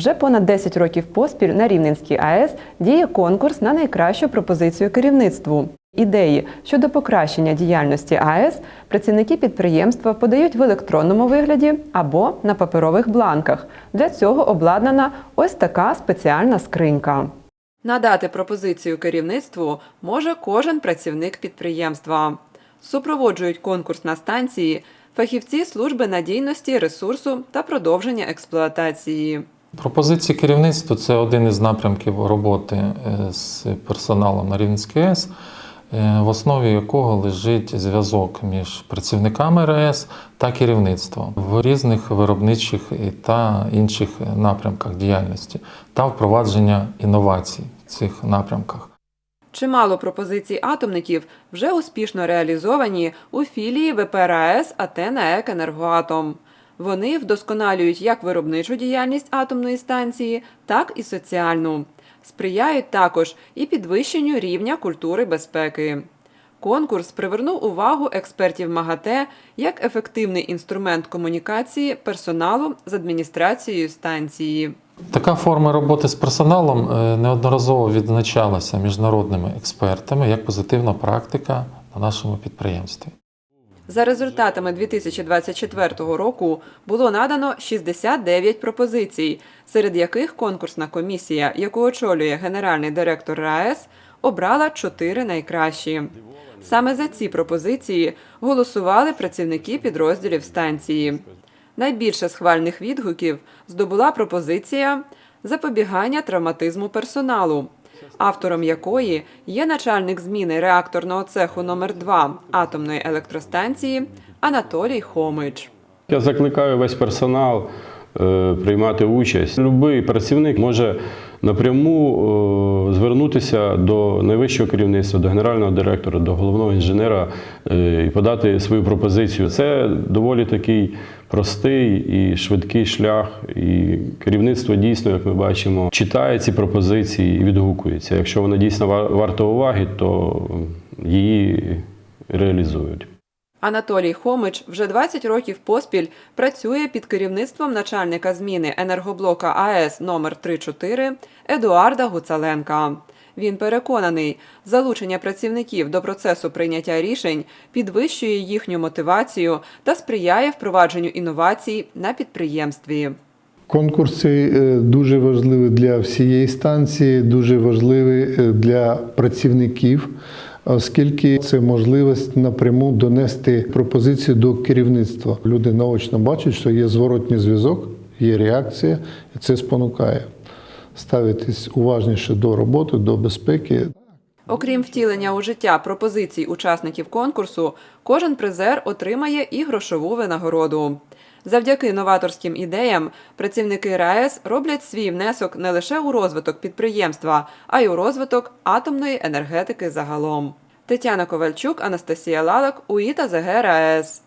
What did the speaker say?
Вже понад 10 років поспіль на Рівненській АЕС діє конкурс на найкращу пропозицію керівництву. Ідеї щодо покращення діяльності АЕС працівники підприємства подають в електронному вигляді або на паперових бланках. Для цього обладнана ось така спеціальна скринька. Надати пропозицію керівництву може кожен працівник підприємства. Супроводжують конкурс на станції фахівці служби надійності ресурсу та продовження експлуатації. Пропозиції керівництва це один із напрямків роботи е, з персоналом на Рівненській АЕС, е, в основі якого лежить зв'язок між працівниками РАЕС та керівництвом в різних виробничих та інших напрямках діяльності та впровадження інновацій в цих напрямках. Чимало пропозицій атомників вже успішно реалізовані у філії ВП РаЕС АТ НАЕК «Енергоатом». Вони вдосконалюють як виробничу діяльність атомної станції, так і соціальну. Сприяють також і підвищенню рівня культури безпеки. Конкурс привернув увагу експертів МАГАТЕ як ефективний інструмент комунікації персоналу з адміністрацією станції. Така форма роботи з персоналом е, неодноразово відзначалася міжнародними експертами як позитивна практика на нашому підприємстві. За результатами 2024 року було надано 69 пропозицій, серед яких конкурсна комісія, яку очолює генеральний директор РаЕС, обрала 4 найкращі. Саме за ці пропозиції голосували працівники підрозділів станції. Найбільше схвальних відгуків здобула пропозиція запобігання травматизму персоналу, автором якої є начальник зміни реакторного цеху номер 2 атомної електростанції Анатолій Хомич. Я закликаю весь персонал е, приймати участь. Любий працівник може напряму е, звернутися до найвищого керівництва, до генерального директора, до головного інженера е, і подати свою пропозицію. Це доволі такий простий і швидкий шлях. І керівництво дійсно, як ми бачимо, читає ці пропозиції і відгукується. Якщо вона дійсно ва- варта уваги, то її реалізують. Анатолій Хомич вже 20 років поспіль працює під керівництвом начальника зміни енергоблока АЕС номер 34 Едуарда Гуцаленка. Він переконаний, залучення працівників до процесу прийняття рішень підвищує їхню мотивацію та сприяє впровадженню інновацій на підприємстві. Конкурс цей е, дуже важливий для всієї станції, дуже важливий е, для працівників, оскільки це можливість напряму донести пропозицію до керівництва. Люди наочно бачать, що є зворотній зв'язок, є реакція, і це спонукає ставитись уважніше до роботи, до безпеки. Окрім втілення у життя пропозицій учасників конкурсу, кожен призер отримає і грошову винагороду. Завдяки новаторським ідеям працівники РаЕС роблять свій внесок не лише у розвиток підприємства, а й у розвиток атомної енергетики загалом. Тетяна Ковальчук, Анастасія Лалак, УІТА ЗГ РаЕС.